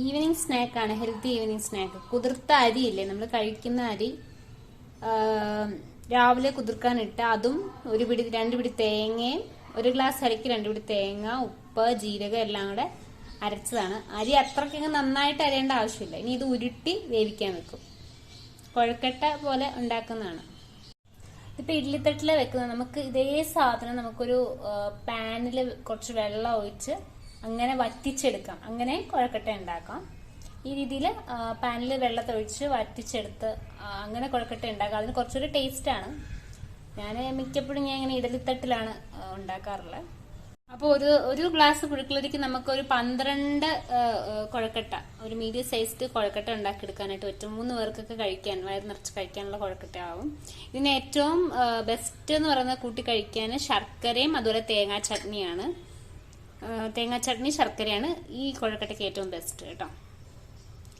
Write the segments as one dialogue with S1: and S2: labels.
S1: Evening സ്നാക്കാണ് healthy evening snack. കുതിർത്ത അരിയില്ലേ നമ്മൾ കഴിക്കുന്ന അരി രാവിലെ കുതിർക്കാനിട്ട് അതും ഒരു പിടി രണ്ട് പിടി തേങ്ങയും ഒരു ഗ്ലാസ് അരിക്ക് രണ്ട് പിടി തേങ്ങ ഉപ്പ് ജീരകം എല്ലാം കൂടെ അരച്ചതാണ്. അരി അത്രയ്ക്കങ്ങ് നന്നായിട്ട് അരയേണ്ട ആവശ്യമില്ല. ഇനി ഇത് ഉരുട്ടി വേവിക്കാൻ വെക്കും. കൊഴക്കട്ട പോലെ ഉണ്ടാക്കുന്നതാണ്. ഇപ്പൊ ഇഡ്ലിത്തട്ടിൽ വെക്കുന്നത് നമുക്ക് ഇതേ സാധനം നമുക്കൊരു പാനിൽ കുറച്ച് വെള്ളം ഒഴിച്ച് അങ്ങനെ വറ്റിച്ചെടുക്കാം. അങ്ങനെ കുഴക്കട്ട ഉണ്ടാക്കാം. ഈ രീതിയിൽ പാനിൽ വെള്ളത്തൊഴിച്ച് വറ്റിച്ചെടുത്ത് അങ്ങനെ കുഴക്കട്ട ഉണ്ടാക്കാം. അതിന് കുറച്ചൊരു ടേസ്റ്റാണ് ഞാൻ മിക്കപ്പോഴും ഞാൻ ഇങ്ങനെ ഇഡലിത്തട്ടിലാണ് ഉണ്ടാക്കാറുള്ളത് അപ്പോൾ ഒരു ഒരു ഗ്ലാസ് പുഴുക്കളരിക്ക് നമുക്ക് ഒരു പന്ത്രണ്ട് കുഴക്കട്ട ഒരു മീഡിയം സൈസ്ഡ് കുഴക്കട്ട ഉണ്ടാക്കിയെടുക്കാനായിട്ട് പറ്റും. മൂന്ന് പേർക്കൊക്കെ കഴിക്കാൻ വയറ് നിറച്ച് കഴിക്കാനുള്ള കുഴക്കട്ട ആവും ഇതിന് ഏറ്റവും ബെസ്റ്റ് എന്ന് പറയുന്നത് കൂട്ടി കഴിക്കാൻ ശർക്കരയും അതുപോലെ തേങ്ങാ ചട്നിയാണ്. തേങ്ങാ ചട്നി ശർക്കരയാണ് ഈ കുഴക്കട്ടയ്ക്ക് ഏറ്റവും ബെസ്റ്റ് കേട്ടോ.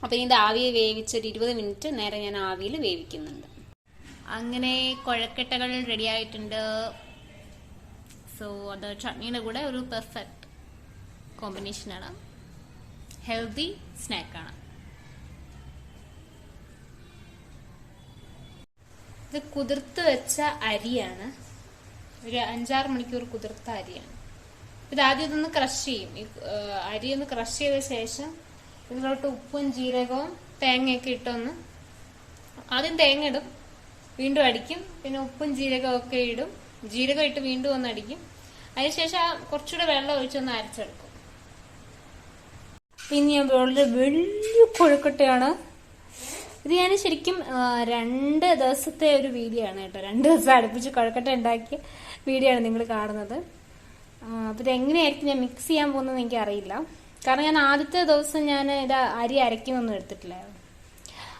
S1: അപ്പോൾ ഇത് ആവിയെ വേവിച്ചൊരു ഇരുപത് മിനിറ്റ് നേരെ ഞാൻ ആവിയിൽ വേവിക്കുന്നുണ്ട്. അങ്ങനെ കുഴക്കട്ടകൾ റെഡി ആയിട്ടുണ്ട്. സോ അത് ചട്നിയുടെ കൂടെ ഒരു പെർഫെക്റ്റ് കോമ്പിനേഷനാണ് ഹെൽത്തി സ്നാക്കാണ് ഇത് കുതിർത്ത് വെച്ച അരിയാണ്. ഒരു അഞ്ചാറ് മണിക്കൂർ കുതിർത്ത അരിയാണ്. ഇത് ആദ്യം ഇതൊന്ന് ക്രഷ് ചെയ്യും. ഈ അരി ഒന്ന് ക്രഷ് ചെയ്ത ശേഷം ഇതിലോട്ട് ഉപ്പും ജീരകവും തേങ്ങയൊക്കെ ഇട്ടൊന്ന് ആദ്യം തേങ്ങ ഇടും. വീണ്ടും അടിക്കും. പിന്നെ ഉപ്പും ജീരകവും ഒക്കെ ഇടും. ജീരകം ഇട്ട് വീണ്ടും ഒന്ന് അടിക്കും. അതിനുശേഷം കുറച്ചുകൂടെ വെള്ളം ഒഴിച്ചൊന്ന് അരച്ചെടുക്കും. പിന്നെ ഞാൻ വളരെ വലിയ കൊഴുക്കട്ടയാണ്. ഇത് ഞാൻ ശരിക്കും രണ്ട് ദിവസത്തെ ഒരു വീഡിയോ ആണ് കേട്ടോ. രണ്ട് ദിവസം അടുപ്പിച്ച് കൊഴക്കട്ട ഉണ്ടാക്കിയ വീഡിയോ ആണ് നിങ്ങൾ കാണുന്നത്. അപ്പോൾ ഇതെങ്ങനെയായിരിക്കും ഞാൻ മിക്സ് ചെയ്യാൻ പോകുന്നത് എനിക്ക് അറിയില്ല കാരണം ഞാൻ ആദ്യത്തെ ദിവസം ഞാൻ ഇത് അരി അരയ്ക്കുന്നൊന്നും എടുത്തിട്ടില്ലായിരുന്നു.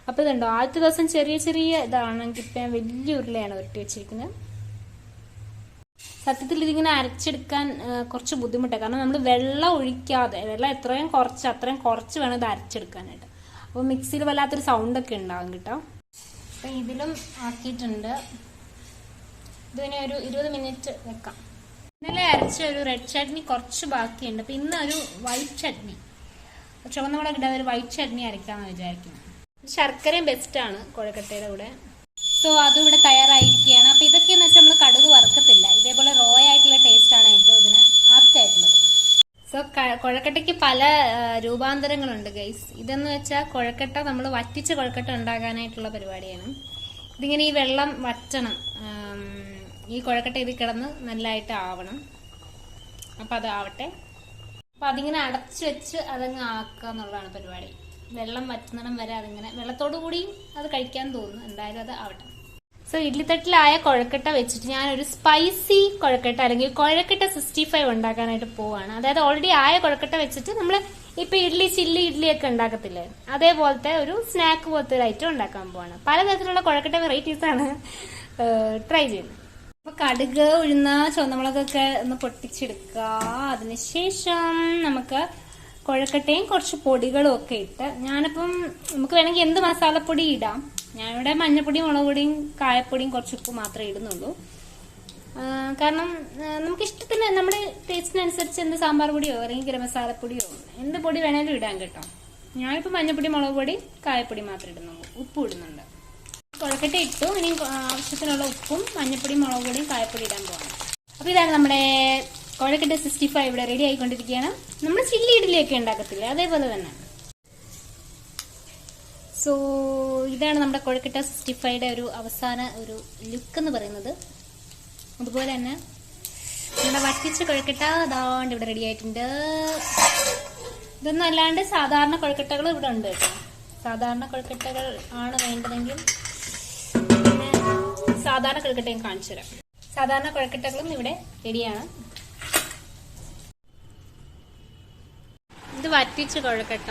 S1: അപ്പോൾ ഇതുണ്ടോ? ആദ്യത്തെ ദിവസം ചെറിയ ചെറിയ ഇതാണ്. ഇപ്പം ഞാൻ വലിയ ഉരുളയാണ് ഉരുട്ടി വെച്ചിരിക്കുന്നത്. സത്യത്തിൽ ഇതിങ്ങനെ അരച്ചെടുക്കാൻ കുറച്ച് ബുദ്ധിമുട്ടാണ് കാരണം നമ്മൾ വെള്ളം ഒഴിക്കാതെ വെള്ളം എത്രയും കുറച്ച് അത്രയും കുറച്ച് വേണം ഇത് അരച്ചെടുക്കാനായിട്ട്. അപ്പോൾ മിക്സിയിൽ വല്ലാത്തൊരു സൗണ്ട് ഒക്കെ ഉണ്ടാകും കേട്ടോ. അപ്പം ഇതിലും ആക്കിയിട്ടുണ്ട്. ഇതിനെ ഒരു ഇരുപത് മിനിറ്റ് വെക്കാം. ഇന്നലെ അരച്ച ഒരു റെഡ് ചട്നി കുറച്ച് ബാക്കിയുണ്ട്. അപ്പം ഒരു വൈറ്റ് ചട്നി ചുവന്ന മുളക് ഇടാതെ ഒരു വൈറ്റ് ചട്നി അരയ്ക്കാമെന്ന് വിചാരിക്കുന്നു. ശർക്കരയും ബെസ്റ്റാണ് കുഴക്കട്ടയുടെ കൂടെ. സോ അതും ഇവിടെ തയ്യാറായിരിക്കുകയാണ്. അപ്പം ഇതൊക്കെയെന്ന് വെച്ചാൽ നമ്മൾ കടുക് വറുക്കത്തില്ല. ഇതേപോലെ റോ ആയിട്ടുള്ള ടേസ്റ്റ് ആണ് ഏറ്റവും ഇതിന് ആപ്റ്റ് ആയിട്ടുള്ളത് സോ കുഴക്കട്ടയ്ക്ക് പല രൂപാന്തരങ്ങളുണ്ട് ഗൈസ് ഇതെന്ന് വെച്ചാൽ കുഴക്കട്ട നമ്മൾ വറ്റിച്ച കുഴക്കട്ട ഉണ്ടാകാനായിട്ടുള്ള പരിപാടിയാണ്. ഇതിങ്ങനെ ഈ വെള്ളം വറ്റണം. ഈ കുഴക്കട്ട ഇതിൽ കിടന്ന് നല്ലതായിട്ട് ആവണം. അപ്പം അതാവട്ടെ അപ്പം അതിങ്ങനെ അടച്ചു വെച്ച് അതങ്ങ് ആക്കുക എന്നുള്ളതാണ് പരിപാടി. വെള്ളം വറ്റുന്നിടം വരെ അതിങ്ങനെ വെള്ളത്തോടു കൂടി അത് കഴിക്കാൻ തോന്നുന്നു. എന്തായാലും അത് ആവട്ടെ. സോ ഇഡ്ലിത്തട്ടിലായ കുഴക്കട്ട വെച്ചിട്ട് ഞാൻ ഒരു സ്പൈസി കുഴക്കട്ട അല്ലെങ്കിൽ കുഴക്കട്ട സിക്സ്റ്റി ഫൈവ് ഉണ്ടാക്കാനായിട്ട് പോവാണ്. അതായത് ഓൾറെഡി ആയ കുഴക്കട്ട വെച്ചിട്ട് നമ്മൾ ഇപ്പൊ ഇഡ്ലി ചില്ലി ഇഡ്ലി ഒക്കെ ഉണ്ടാക്കത്തില്ലേ? അതേപോലത്തെ ഒരു സ്നാക്ക് പോലത്തെ ഒരു ഐറ്റം ഉണ്ടാക്കാൻ പോവാണ്. പലതരത്തിലുള്ള കുഴക്കട്ട വെറൈറ്റീസ് ആണ് ട്രൈ ചെയ്യുന്നത്. അപ്പൊ കടുക് ഉഴുന്ന ചുവന്നമുളകൊക്കെ ഒന്ന് പൊട്ടിച്ചെടുക്കുക. അതിനുശേഷം നമുക്ക് കുഴക്കട്ടയും കുറച്ച് പൊടികളും ഒക്കെ ഇട്ട് ഞാനിപ്പം നമുക്ക് വേണമെങ്കിൽ എന്ത് മസാലപ്പൊടി ഇടാം. ഞാനിവിടെ മഞ്ഞപ്പൊടിയും മുളക് പൊടിയും കായപ്പൊടിയും കുറച്ച് ഉപ്പ് മാത്രമേ ഇടുന്നുള്ളൂ. കാരണം നമുക്ക് ഇഷ്ടത്തിന് നമ്മുടെ ടേസ്റ്റിനനുസരിച്ച് എന്ത് സാമ്പാർ പൊടിയോ അല്ലെങ്കിൽ ഗരം മസാലപ്പൊടിയോ എന്ത് പൊടി വേണേലും ഇടാൻ കേട്ടോ. ഞാനിപ്പോൾ മഞ്ഞപ്പൊടി മുളക് പൊടി കായപ്പൊടി മാത്രമേ ഇടുന്നുള്ളൂ. ഉപ്പ് ഇടുന്നുണ്ട്. കുഴക്കട്ട ഇട്ടു. ഇനി ആവശ്യത്തിനുള്ള ഉപ്പും മഞ്ഞപ്പൊടിയും മുളക് പൊടിയും കായപ്പൊടി ഇടാൻ പോകണം അപ്പോൾ ഇതാണ് നമ്മുടെ കുഴക്കട്ട സിക്സ്റ്റി ഫൈവ് ഇവിടെ റെഡി ആയിക്കൊണ്ടിരിക്കുകയാണ്. നമ്മൾ ചില്ലി ഇഡ്ഡലിയൊക്കെ ഉണ്ടാക്കത്തില്ലേ? അതേപോലെ തന്നെ. സോ ഇതാണ് നമ്മുടെ കുഴക്കട്ട സിക്സ്റ്റി ഫൈവയുടെ ഒരു അവസാന ഒരു ലുക്ക് എന്ന് പറയുന്നത്. അതുപോലെ തന്നെ നമ്മുടെ വറ്റിച്ച കുഴക്കട്ട അതാണ്ട് ഇവിടെ റെഡി ആയിട്ടുണ്ട്. ഇതൊന്നും അല്ലാണ്ട് സാധാരണ കുഴക്കട്ടകൾ ഇവിടെ ഉണ്ട് കേട്ടോ. സാധാരണ കുഴക്കട്ടകൾ ആണ് വേണ്ടതെങ്കിൽ സാധാരണ കുഴക്കട്ടയും കാണിച്ചു തരാം. സാധാരണ കുഴക്കട്ടകളും ഇവിടെ റെഡിയാണ് ഇത് വറ്റിച്ച് കുഴക്കട്ട